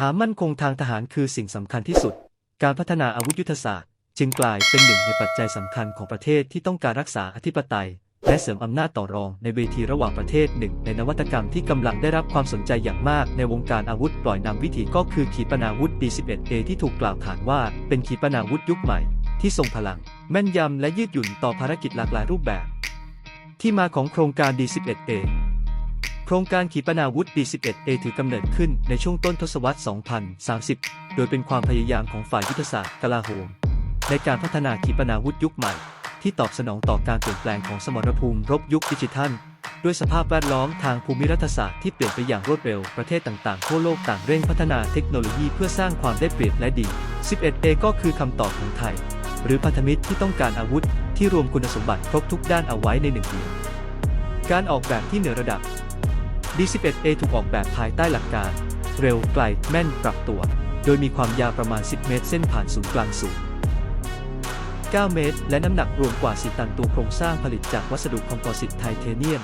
หามั่นคงทางทหารคือสิ่งสำคัญที่สุด การพัฒนาอาวุธยุทธศาสตร์ จึงกลายเป็นหนึ่งในปัจจัยสำคัญของประเทศที่ต้องการรักษาอธิปไตย และเสริมอำนาจต่อรองในเวทีระหว่างประเทศหนึ่ง ในนวัตกรรมที่กำลังได้รับความสนใจอย่างมากในวงการอาวุธปล่อยนำวิถีก็คือขีปนาวุธ D11A ที่ถูกกล่าวขานว่าเป็นขีปนาวุธยุคใหม่ ที่ทรงพลัง แม่นยำและยืดหยุ่นต่อภารกิจหลากหลายรูปแบบ ที่มาของโครงการ D11A โครงการขีปนาวุธ D11A ถือกำเนิดขึ้นในช่วงต้นทศวรรษ 2030 โดยเป็นความพยายามของฝ่ายยุทธศาสตร์กลาโหมในการพัฒนาขีปนาวุธยุคใหม่ ที่ตอบสนองต่อการเปลี่ยนแปลงของสมรภูมิรบยุคดิจิทัล ด้วยสภาพแวดล้อมทางภูมิรัฐศาสตร์ที่เปลี่ยนไปอย่างรวดเร็วประเทศต่างๆทั่วโลกต่างเร่งพัฒนาเทคโนโลยีเพื่อสร้างความได้เปรียบและดี 11A ก็คือคำตอบของไทย หรือพันธมิตรที่ต้องการอาวุธ ที่รวมคุณสมบัติครบทุกด้านเอาไว้ในหนึ่งเดียวการออกแบบที่เหนือระดับ D11A ถูกออกแบบภายใต้หลักการ เร็วไกลแม่นปรับตัว โดยมีความยาวประมาณ 10 เมตร เส้นผ่านศูนย์กลางสูง 9 เมตร และน้ำหนักรวมกว่า 4 ตันตัวโครงสร้างผลิตจากวัสดุคอมโพสิตไทเทเนียม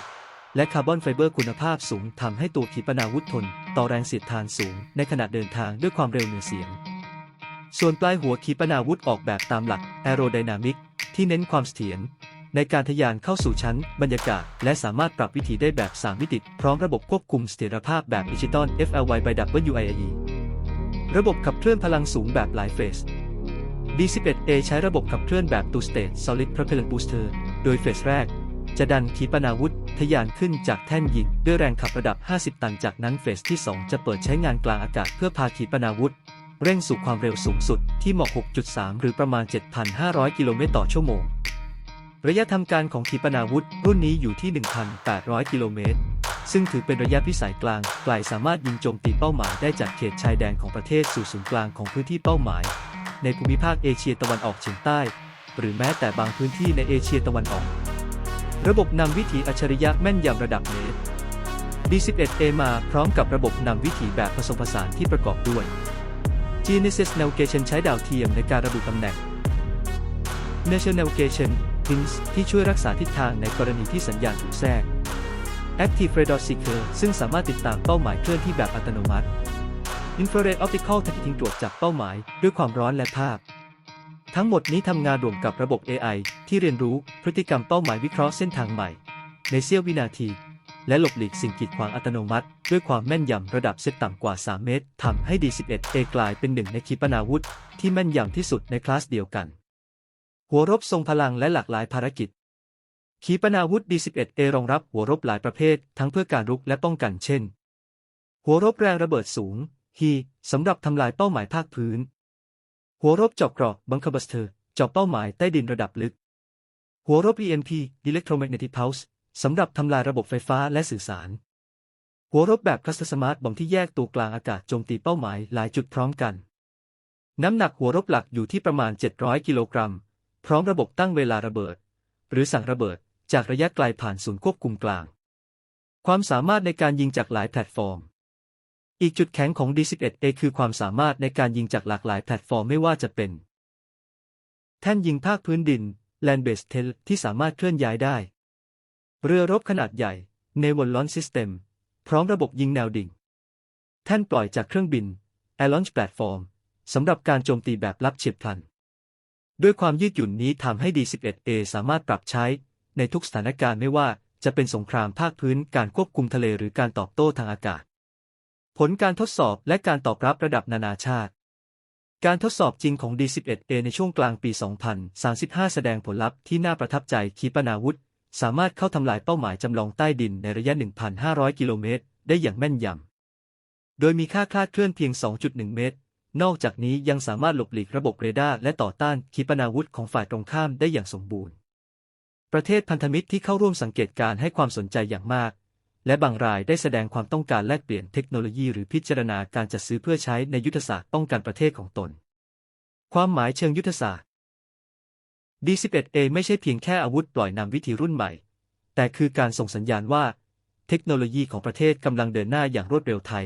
และคาร์บอนไฟเบอร์คุณภาพสูงทำให้ตัวขีปนาวุธทน ต่อแรงเสียดทานสูง ในขณะเดินทางด้วยความเร็วเหนือเสียง ส่วนปลายหัวขีปนาวุธออกแบบตามหลักแอโรไดนามิกที่เน้นความเสถียร ในการทะยานเข้าสู่ชั้นบรรยากาศ และสามารถปรับวิถีได้แบบ 3 มิติ พร้อมระบบควบคุมเสถียรภาพแบบดิจิตอล FLY by WIE ระบบขับเคลื่อนพลังสูงแบบหลายเฟส D11A ใช้ระบบขับเคลื่อนแบบ Two State Solid Propellant Booster โดยเฟสแรก จะดันขีปนาวุธทะยานขึ้นจากแท่นยิง ด้วยแรงขับระดับ 50 ตัน จากนั้นเฟสที่ 2 จะเปิดใช้งานกลางอากาศเพื่อพาขีปนาวุธเร่งสู่ความเร็วสูงสุดที่เหมอก6.3 หรือประมาณ 7,500 กิโลเมตรต่อชั่วโมง ระยะทำการของขีปนาวุธ รุ่นนี้อยู่ที่ 1,800 กิโลเมตร ซึ่งถือเป็นระยะพิสัยกลาง ไกลสามารถยิงโจมตีเป้าหมายได้จากเขตชายแดนของประเทศสู่ศูนย์กลางของพื้นที่เป้าหมาย ในภูมิภาคเอเชียตะวันออกเฉียงใต้ หรือแม้แต่บางพื้นที่ในเอเชียตะวันออก ระบบนำวิถีอัจฉริยะแม่นยำระดับเมตร D11A มาพร้อมกับระบบนำวิถีแบบผสมผสานที่ประกอบด้วย Genesis Navigation ใช้ดาวเทียมในการระบุตำแหน่ง National Navigation Pins ที่ช่วยรักษาทิศทางในกรณีที่สัญญาณถูกแทรก Active Radar Seeker ซึ่งสามารถติดตามเป้าหมายเคลื่อนที่แบบอัตโนมัติ Infrared Optical Targeting ตรวจจับเป้าหมายด้วยความร้อนและภาพ ทั้งหมดนี้ทำงานรวมกับระบบ AI ที่เรียนรู้พฤติกรรมเป้าหมายวิเคราะห์เส้นทางใหม่ ในเสี้ยววินาที และหลบหลีกสิ่งกีดขวางอัตโนมัติ ด้วยความแม่นยำระดับเซตต่ำกว่า 3 เมตรทำให้ D11A กลายเป็นหนึ่งในขีปนาวุธที่แม่นยำที่สุดในคลาสเดียวกัน หัวรบทรงพลังและหลากหลายภารกิจ ขีปนาวุธ D11A รองรับหัวรบหลายประเภท ทั้งเพื่อการรุกและป้องกันเช่น หัวรบแรงระเบิดสูงฮีสำหรับทำลายเป้าหมายภาคพื้น หัวรบเจาะเกราะบังคบัสเตอร์เจาะเป้าหมายใต้ดินระดับลึก หัวรบ EMP Electromagnetic Pulse สำหรับทำลายระบบไฟฟ้าและสื่อสาร หัวรบแบบคลัสเตอร์สมาร์ทบอมที่แยกตัวกลางอากาศโจมตีเป้าหมายหลายจุดพร้อมกัน น้ำหนักหัวรบหลักอยู่ที่ประมาณ 700 กิโลกรัม พร้อมระบบตั้งเวลาระเบิด หรือสั่งระเบิดจากระยะไกลผ่านศูนย์ควบคุมกลาง ความสามารถในการยิงจากหลายแพลตฟอร์ม อีกจุดแข็งของ D11A คือความสามารถในการยิงจากหลากหลายแพลตฟอร์มไม่ว่าจะเป็น แท่นยิงภาคพื้นดิน Land Based Tel ที่สามารถเคลื่อนย้ายได้ เรือรบขนาดใหญ่ Naval Launch System พร้อมระบบยิงแนวดิ่ง แท่นปล่อยจากเครื่องบิน Air Launch Platform สำหรับการโจมตีแบบลับเฉียบพลัน ด้วยความยืดหยุ่นนี้ทำให้ D11A สามารถปรับใช้ ในทุกสถานการณ์ไม่ว่าจะเป็นสงครามภาคพื้นการควบคุมทะเลหรือการตอบโต้ทางอากาศ ผลการทดสอบและการตอบรับระดับนานาชาติ การทดสอบจริงของ D11A ในช่วงกลางปี 2035 แสดงผลลัพธ์ที่น่าประทับใจขีปนาวุธ สามารถเข้าทำลายเป้าหมายจำลองใต้ดินในระยะ 1,500 กิโลเมตร ได้อย่างแม่นยำ โดยมีค่าคลาดเคลื่อนเพียง 2.1 เมตร นอกจากนี้ยังสามารถหลบหลีกระบบเรดาร์และต่อต้านขีปนาวุธของฝ่ายตรงข้ามได้อย่างสมบูรณ์ ประเทศพันธมิตรที่เข้าร่วมสังเกตการณ์ให้ความสนใจอย่างมาก และบางรายได้แสดงความต้องการแลกเปลี่ยนเทคโนโลยีหรือพิจารณาการจัดซื้อเพื่อใช้ในยุทธศาสตร์ป้องกันประเทศของตน ความหมายเชิงยุทธศาสตร์ D11A ไม่ใช่เพียงแค่อาวุธปล่อยนำวิธีรุ่นใหม่ แต่คือการส่งสัญญาณว่า เทคโนโลยีของประเทศกำลังเดินหน้าอย่างรวดเร็วไทย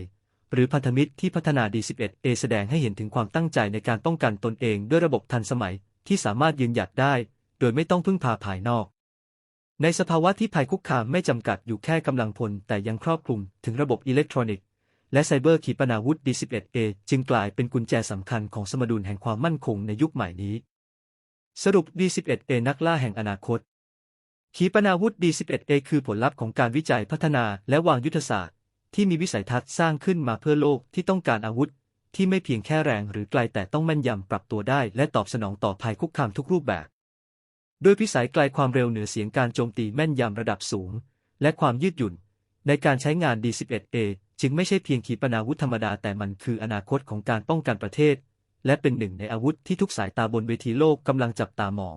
หรือพันธมิตรที่พัฒนา D11A แสดงให้เห็นถึงความตั้งใจในการป้องกันตนเองด้วยระบบทันสมัยที่สามารถยืนหยัดได้ โดยไม่ต้องพึ่งพาภายนอก ในสภาวะที่ภัยคุกคามไม่จำกัดอยู่แค่กำลังพล แต่ยังครอบคลุมถึงระบบอิเล็กทรอนิกส์ และไซเบอร์ขีปนาวุธ D11A จึงกลายเป็นกุญแจสำคัญของสมดุลแห่งความมั่นคงในยุคใหม่นี้ สรุป D11A นักล่าแห่งอนาคตขีปนาวุธ D11A คือผลลัพธ์ของการวิจัยพัฒนาและวางยุทธศาสตร์ ที่มีวิสัยทัศน์สร้างขึ้นมาเพื่อโลกที่ต้องการอาวุธ ที่ไม่เพียงแค่แรงหรือไกลแต่ต้องแม่นยำปรับตัวได้ และตอบสนองต่อภัยคุกคามทุกรูปแบบโดยพิสัยไกลความเร็วเหนือเสียงการโจมตีแม่นยำระดับสูง และความยืดหยุ่น ในการใช้งาน D11A จึงไม่ใช่เพียงขีปนาวุธธรรมดาแต่มันคืออนาคตของการป้องกันประเทศ และเป็นหนึ่งในอาวุธที่ทุกสายตาบนเวทีโลกกำลังจับตามอง